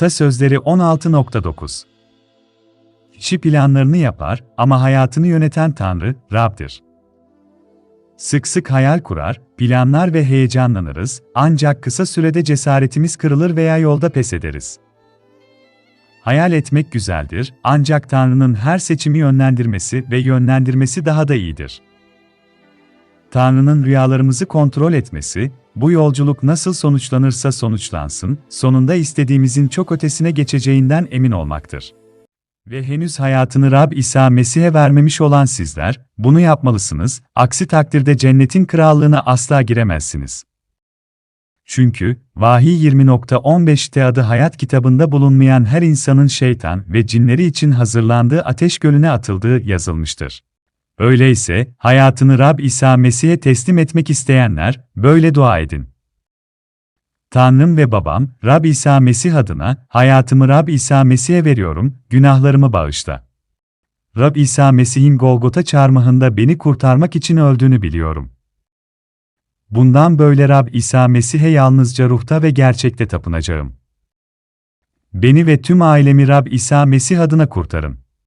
Atasözleri 16.9 Kişi planlarını yapar ama hayatını yöneten Tanrı, Rab'dir. Sık sık hayal kurar, planlar ve heyecanlanırız, ancak kısa sürede cesaretimiz kırılır veya yolda pes ederiz. Hayal etmek güzeldir, ancak Tanrı'nın her seçimi yönlendirmesi ve yönlendirmesi daha da iyidir. Tanrı'nın rüyalarımızı kontrol etmesi, bu yolculuk nasıl sonuçlanırsa sonuçlansın, sonunda istediğimizin çok ötesine geçeceğinden emin olmaktır. Ve henüz hayatını Rab İsa Mesih'e vermemiş olan sizler, bunu yapmalısınız, aksi takdirde cennetin krallığına asla giremezsiniz. Çünkü, Vahiy 20.15'te adı hayat kitabında bulunmayan her insanın şeytan ve cinleri için hazırlandığı ateş gölüne atıldığı yazılmıştır. Öyleyse, hayatını Rab İsa Mesih'e teslim etmek isteyenler, böyle dua edin. Tanrım ve babam, Rab İsa Mesih adına, hayatımı Rab İsa Mesih'e veriyorum, günahlarımı bağışla. Rab İsa Mesih'in Golgota çarmıhında beni kurtarmak için öldüğünü biliyorum. Bundan böyle Rab İsa Mesih'e yalnızca ruhta ve gerçekte tapınacağım. Beni ve tüm ailemi Rab İsa Mesih adına kurtarın.